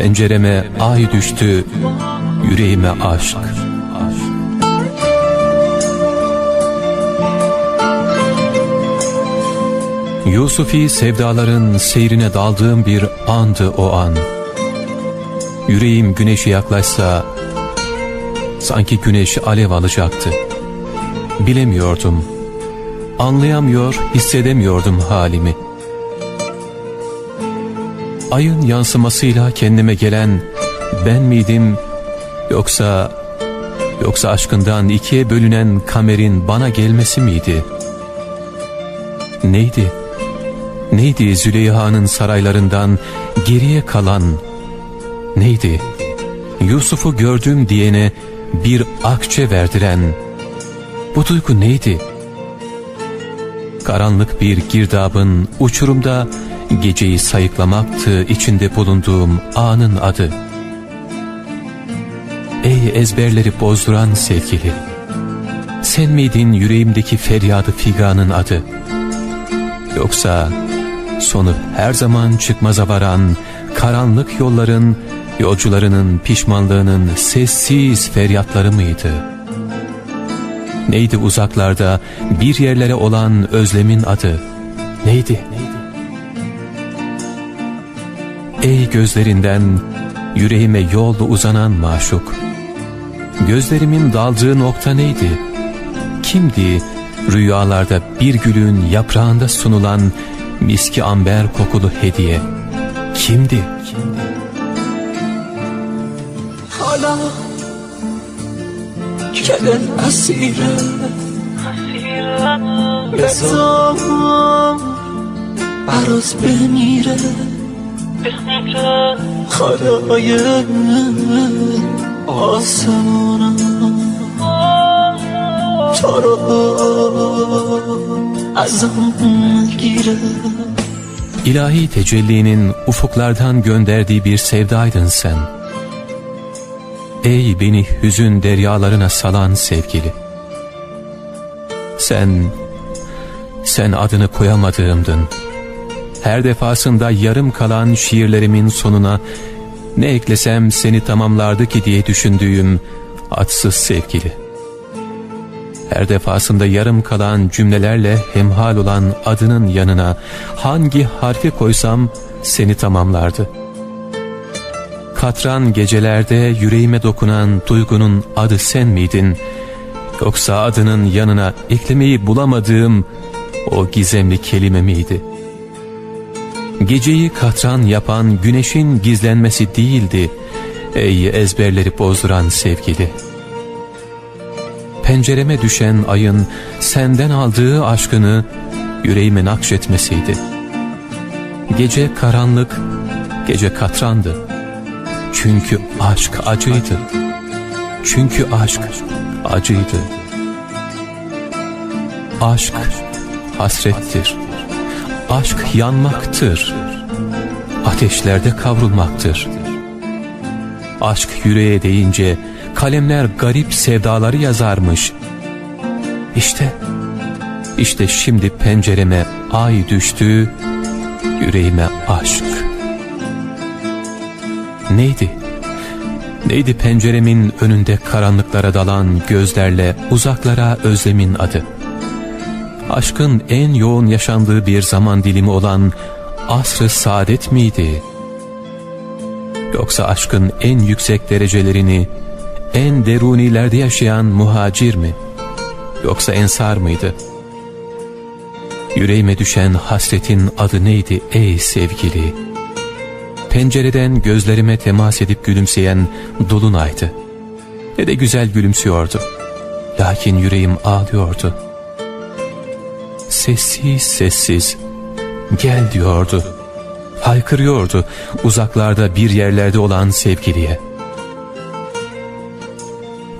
Pencereme ay düştü, yüreğime aşk. Yusufi sevdaların seyrine daldığım bir andı o an. Yüreğim güneşe yaklaşsa sanki güneş alev alacaktı. Bilemiyordum, anlayamıyor, hissedemiyordum halimi. Ayın yansımasıyla kendime gelen ben miydim yoksa yoksa aşkından ikiye bölünen kamerin bana gelmesi miydi? Neydi? Neydi Züleyha'nın saraylarından geriye kalan? Neydi? Yusuf'u gördüm diyene bir akçe verdiren. Bu duygu neydi? Karanlık bir girdabın uçurumda geceyi sayıklamaktı içinde bulunduğum anın adı. Ey ezberleri bozduran sevgili! Sen miydin yüreğimdeki feryadı figanın adı? Yoksa sonu her zaman çıkmaza varan karanlık yolların yolcularının pişmanlığının sessiz feryatları mıydı? Neydi uzaklarda bir yerlere olan özlemin adı? Neydi? Ey gözlerinden yüreğime yol uzanan maşuk. Gözlerimin daldığı nokta neydi? Kimdi rüyalarda bir gülün yaprağında sunulan miski amber kokulu hediye? Kimdi? حالا کلن اسیره بزام عروس بمیره Kara ayını İlahi tecellinin ufuklardan gönderdiği bir sevdaydın sen. Ey beni hüzün deryalarına salan sevgili. Sen, sen adını koyamadığımdın. Her defasında yarım kalan şiirlerimin sonuna ne eklesem seni tamamlardı ki diye düşündüğüm atsız sevgili. Her defasında yarım kalan cümlelerle hemhal olan adının yanına hangi harfi koysam seni tamamlardı. Katran gecelerde yüreğime dokunan duygunun adı sen miydin? Yoksa adının yanına eklemeyi bulamadığım o gizemli kelime miydi? Geceyi katran yapan güneşin gizlenmesi değildi ey ezberleri bozduran sevgili.'' pencereme düşen ayın senden aldığı aşkını yüreğime nakşetmesiydi. Gece karanlık, gece katrandı. Çünkü aşk acıydı. Çünkü aşk acıydı. Aşk hasrettir. Aşk yanmaktır. Ateşlerde kavrulmaktır. Aşk yüreğe deyince kalemler garip sevdaları yazarmış. İşte, işte şimdi pencereme ay düştü, yüreğime aşk. Neydi? Neydi penceremin önünde karanlıklara dalan gözlerle uzaklara özlemin adı? Aşkın en yoğun yaşandığı bir zaman dilimi olan asr-ı saadet miydi? Yoksa aşkın en yüksek derecelerini en derunilerde yaşayan muhacir mi? Yoksa ensar mıydı? Yüreğime düşen hasretin adı neydi ey sevgili? Pencereden gözlerime temas edip gülümseyen dolunaydı. Ne de güzel gülümsüyordu. Lakin yüreğim ağlıyordu. Sessiz sessiz gel diyordu. Haykırıyordu uzaklarda bir yerlerde olan sevgiliye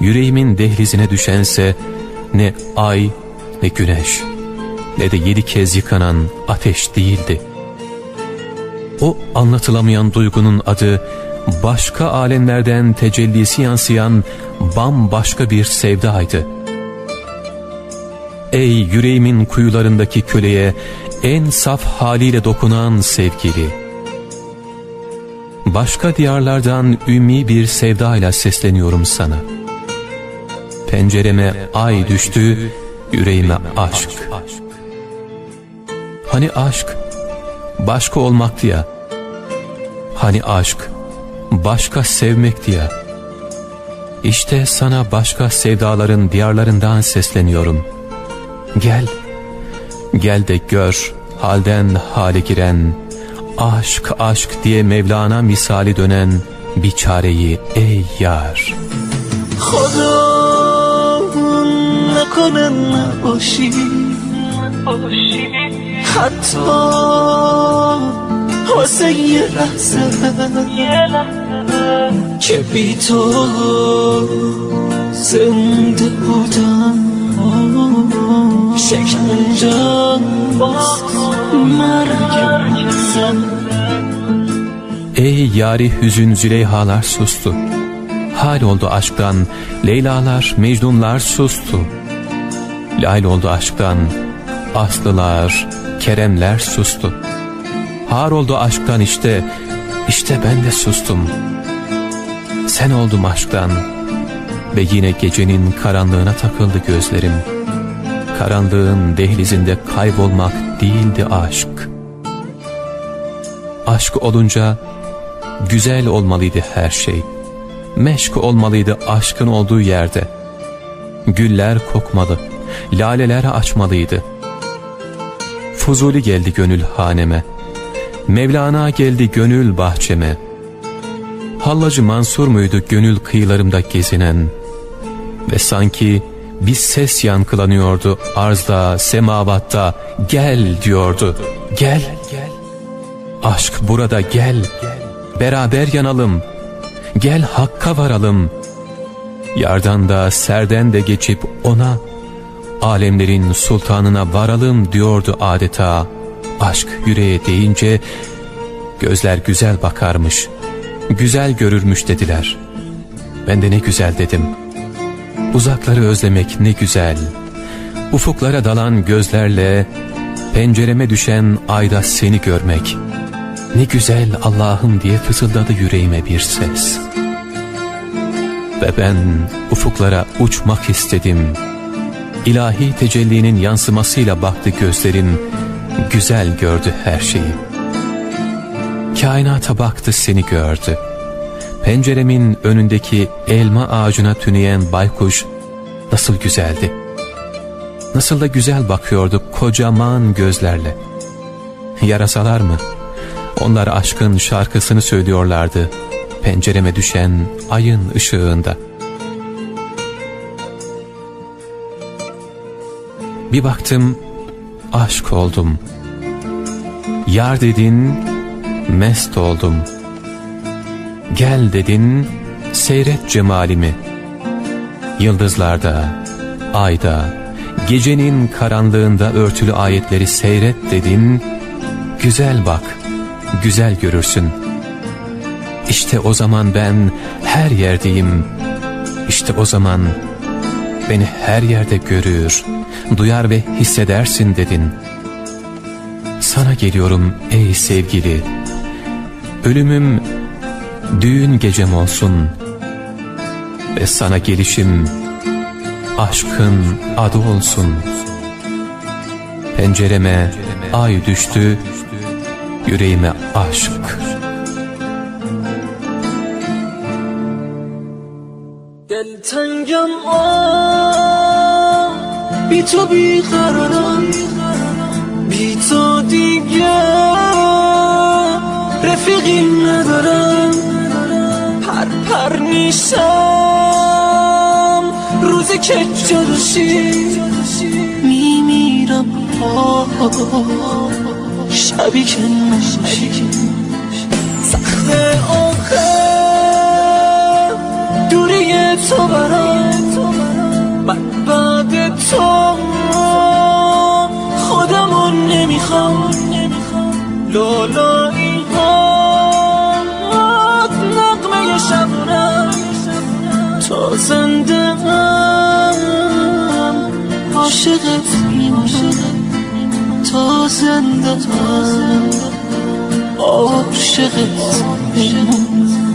yüreğimin dehlizine düşense ne ay ne güneş ne de yedi kez yıkanan ateş değildi. O anlatılamayan duygunun adı başka alemlerden tecellisi yansıyan bambaşka bir sevdaydı. Ey yüreğimin kuyularındaki köleye en saf haliyle dokunan sevgili! Başka diyarlardan ümmi bir sevdayla sesleniyorum sana. Pencereme ay düştü, yüreğime aşk. Hani aşk başka olmaktı ya. Hani aşk başka sevmekti ya. İşte sana başka sevdaların diyarlarından sesleniyorum. Gel, gel de gör halden hale giren, aşk aşk diye Mevlana misali dönen bir çareyi ey yar. خدا نکنه نباشی حتی واسه یه لحظه که بی تو زنده بودم Şeklinde bas merkezden Ey yari hüzün züleyhalar sustu. Hal oldu aşktan Leylalar mecnunlar sustu. Lal oldu aşktan Aslılar Keremler sustu. Har oldu aşktan işte işte ben de sustum. Sen oldum aşktan Ve yine gecenin karanlığına takıldı gözlerim.'' Karanlığın dehlizinde kaybolmak değildi aşk. Aşk olunca güzel olmalıydı her şey. Meşk olmalıydı aşkın olduğu yerde. Güller kokmalı, laleler açmalıydı. Fuzuli geldi gönül haneme. Mevlana geldi gönül bahçeme. Hallacı Mansur muydu gönül kıyılarımda gezinen? Ve sanki bir ses yankılanıyordu arzda, semavatta. Gel diyordu. Gel. Aşk burada gel. Beraber yanalım. Gel hakka varalım. Yardan da serden de geçip ona, alemlerin sultanına varalım diyordu adeta. Aşk yüreğe deyince gözler güzel bakarmış, güzel görürmüş dediler. Ben de ne güzel dedim. Uzakları özlemek ne güzel. Ufuklara dalan gözlerle pencereme düşen ayda seni görmek. Ne güzel Allah'ım diye fısıldadı yüreğime bir ses. Ve ben ufuklara uçmak istedim. İlahi tecellinin yansımasıyla baktı gözlerim, güzel gördü her şeyi. Kainata baktı seni gördü. Penceremin önündeki elma ağacına tüneyen baykuş nasıl güzeldi. Nasıl da güzel bakıyordu kocaman gözlerle. Yarasalar mı? Onlar aşkın şarkısını söylüyorlardı. Pencereme düşen ayın ışığında. Bir baktım aşk oldum. Yar dedin mest oldum. Gel dedin seyret cemalimi. Yıldızlarda, ayda, gecenin karanlığında örtülü ayetleri seyret dedin. Güzel bak, güzel görürsün. İşte o zaman ben her yerdeyim. İşte o zaman beni her yerde görür, duyar ve hissedersin dedin. Sana geliyorum ey sevgili. Ölümüm düğün gecem olsun ve sana gelişim aşkın adı olsun. Pencereme ay düştü, yüreğime aşk. Gel tengem ol, bir tabi kararım, bir tabi میشم. روزی که جداشی میمیرم. شبی که نشی سخت آخه دوری تو برام. من بعد تو خودمون نمی‌خوام. لالایی عاشقت. بمونم